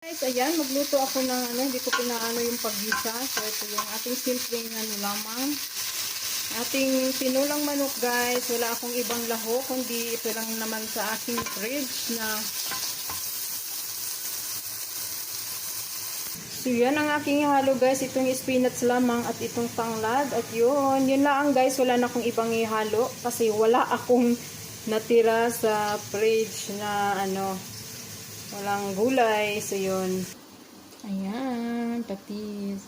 Guys, ayan, magluto ako ng ano, hindi ko pinaano yung paggisa. So, ito yung ating simpleng ano lamang. Ating tinulang manok, guys. Wala akong ibang laho, kundi ito lang naman sa aking fridge na So, yan ang aking ihalo, guys. Itong spinach lamang at itong tanglad. At yun, yun lang, guys. Wala na akong ibang ihalo kasi wala akong natira sa fridge na ano, walang gulay. So, yun. Ayan, patis.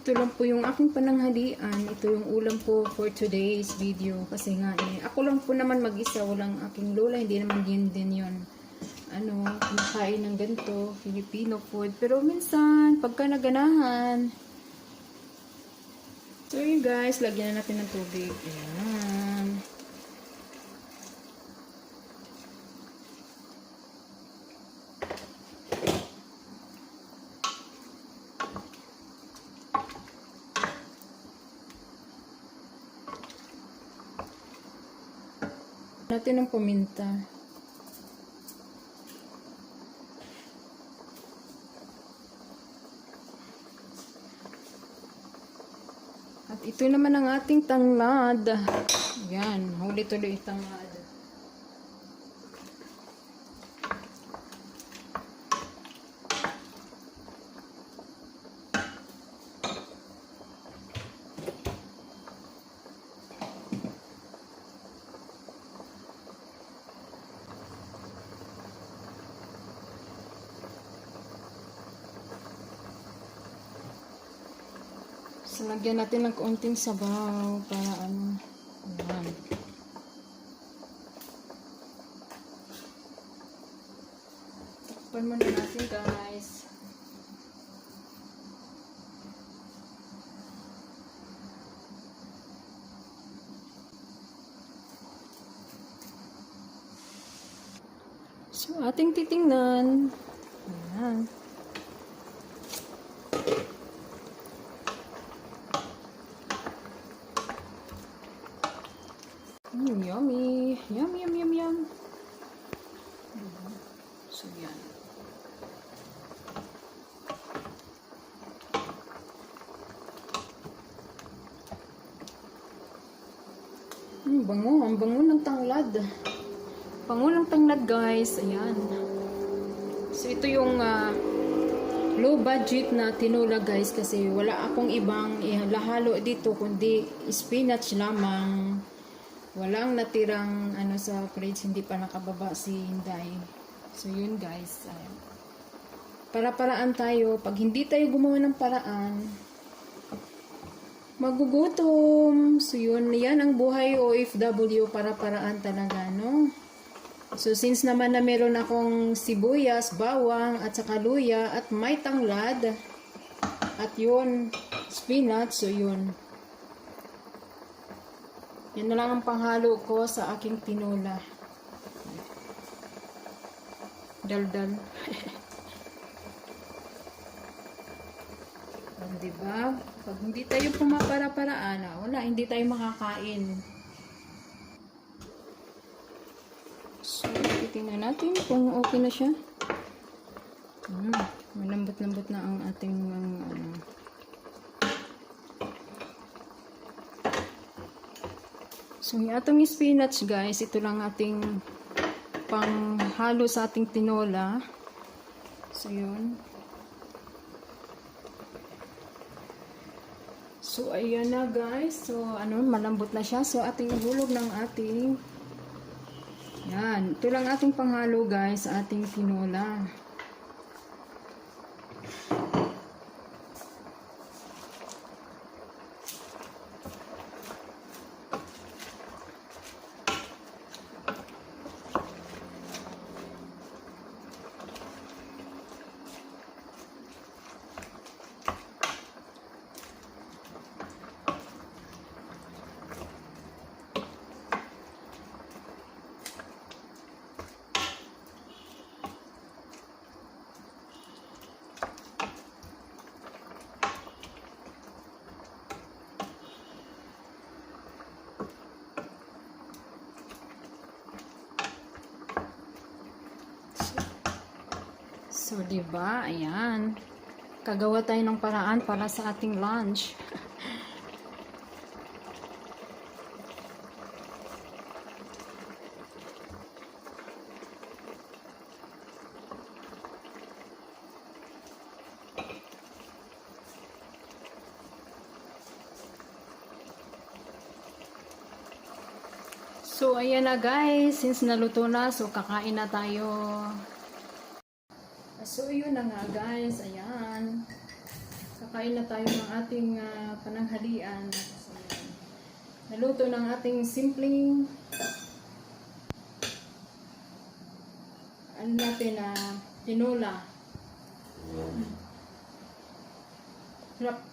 Ito lang po yung aking pananghalian. Ito yung ulam ko for today's video. Kasi nga eh, ako lang po naman mag-isa. Walang aking lola. Hindi naman din din yun. Ano, kumakain ng ganito. Filipino food. Pero minsan, pagka naganahan. So yun guys, lagyan na natin ng tubig. Ayan. natin ng paminta. At ito naman ang ating tanglad. Yan, huli tuloy tanglad. So, lagyan natin ng konting sabaw para ano. Ayan. Takpan muna natin guys. So, ating titingnan. Ayan. Mm, bango. Ang bango ng tanglad. Bango ng tanglad, guys. Ayan. So, ito yung ah, low budget na tinula, guys. Kasi wala akong ibang ihalo dito, kundi spinach lamang. Walang natirang ano sa fridge, hindi pa nakababa si Hinday. So yun guys. Ayan. Para-paraan tayo. Pag hindi tayo gumawa ng paraan, magugutom. So yun, yan ang buhay OFW para-paraan talaga, no? So since naman na meron akong sibuyas, bawang, at saka luya, at may tanglad, at yun, spinach, so yun. Yan na lang ang panghalo ko sa aking tinola. Daldal. um, diba? Pag hindi tayo pumapara-paraan, ah, wala, hindi tayo makakain. So, titingnan natin kung okay na siya. Hmm, malambot-lambot na ang ating mga ano, So, yung atong spinach, guys, ito lang ating panghalo sa ating tinola. So, yun. So, ayan na, guys. So, ano, malambot na siya. So, ating hulog ng ating yan. Ito lang ating panghalo, guys, ating tinola. So, di ba? Ayan. Kagawa tayo ng paraan para sa ating lunch. So, ayan na guys. Since naluto na, so kakain na tayo. So, yun na nga guys. Ayan. Kakain na tayo ng ating ah, pananghalian. So. Naluto ng ating simpleng ano natin na tinola. Sarap.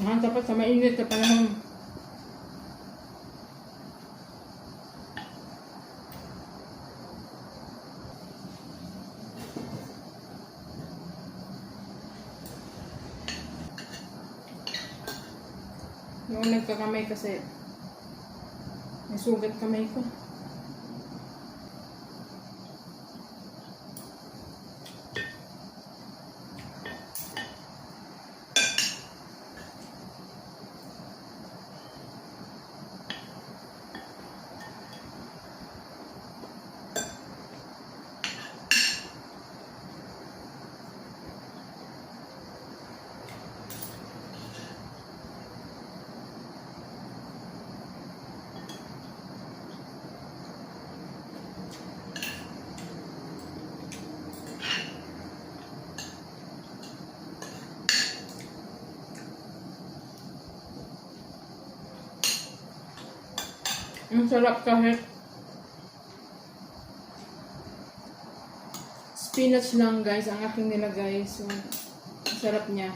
Mahal dapat sa mainit na panahon. Noong nagkakamay kasi may sugat kamay ko. Ang sarap kahit spinach lang guys ang aking nilagay. So, sarap niya.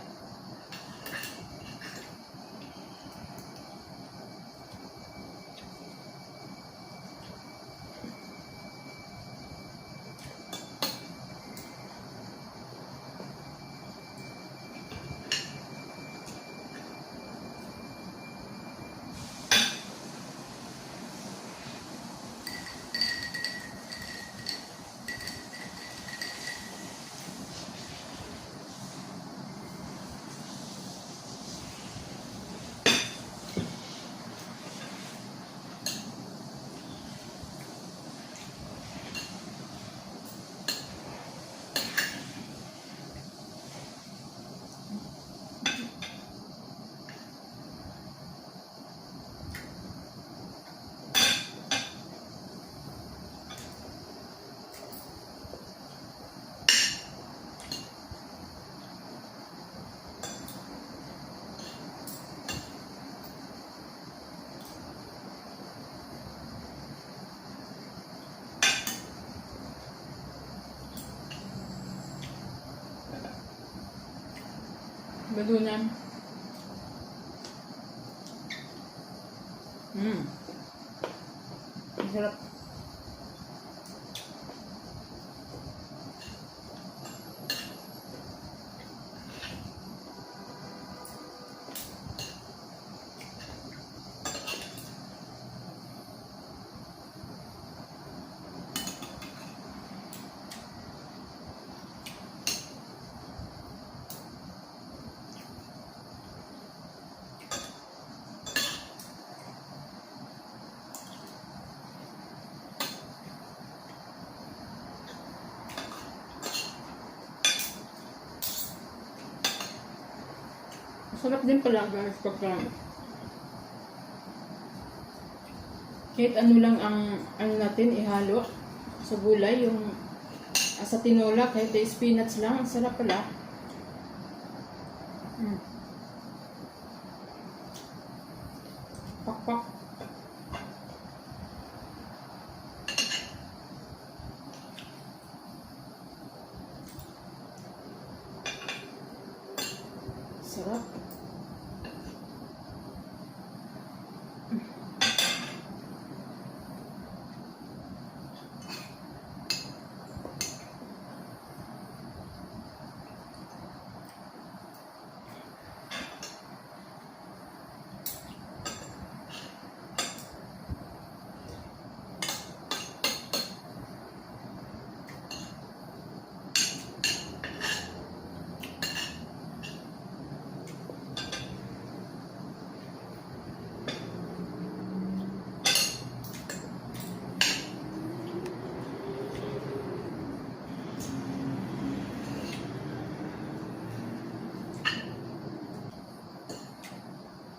Badunan. Mm. Ang Masarap din pala guys pagka kahit ano lang ang ano natin ihalo sa gulay yung ah, sa tinola kahit spinach lang ang sarap pala. Mm. pakpak. Sarap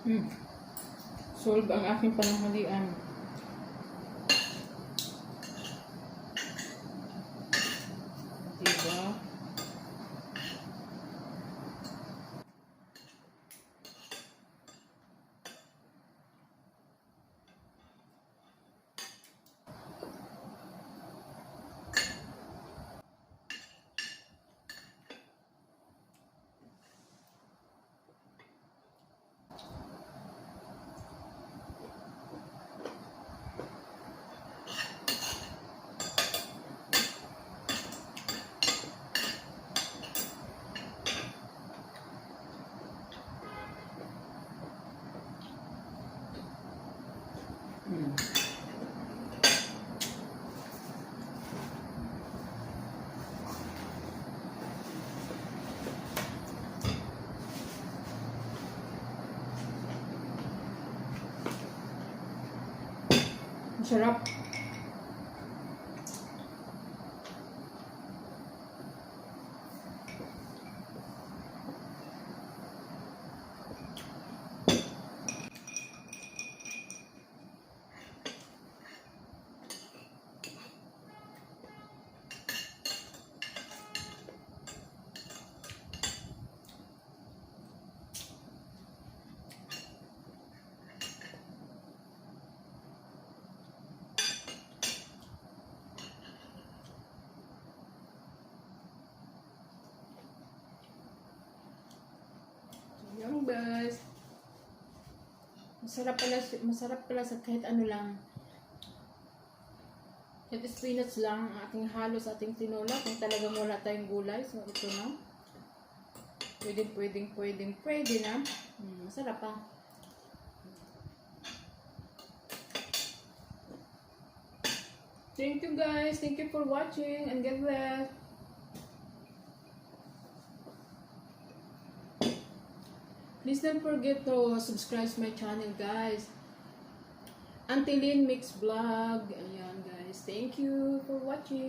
Hmm. Solve ang aking pananghalian. Hmm. Masarap. Best. Masarap pala, masarap pala sa kahit ano lang. Kahit spinach lang ang ating halo sa ating tinola. Kung talagang wala tayong gulay, so ito na. Pwedeng, pwedeng, pwedeng, pwede na. Mm, masarap pa. Thank you guys. Thank you for watching and God bless. Please don't forget to subscribe my channel, guys. Antilin Mix Vlog. Ayan, guys. Thank you for watching.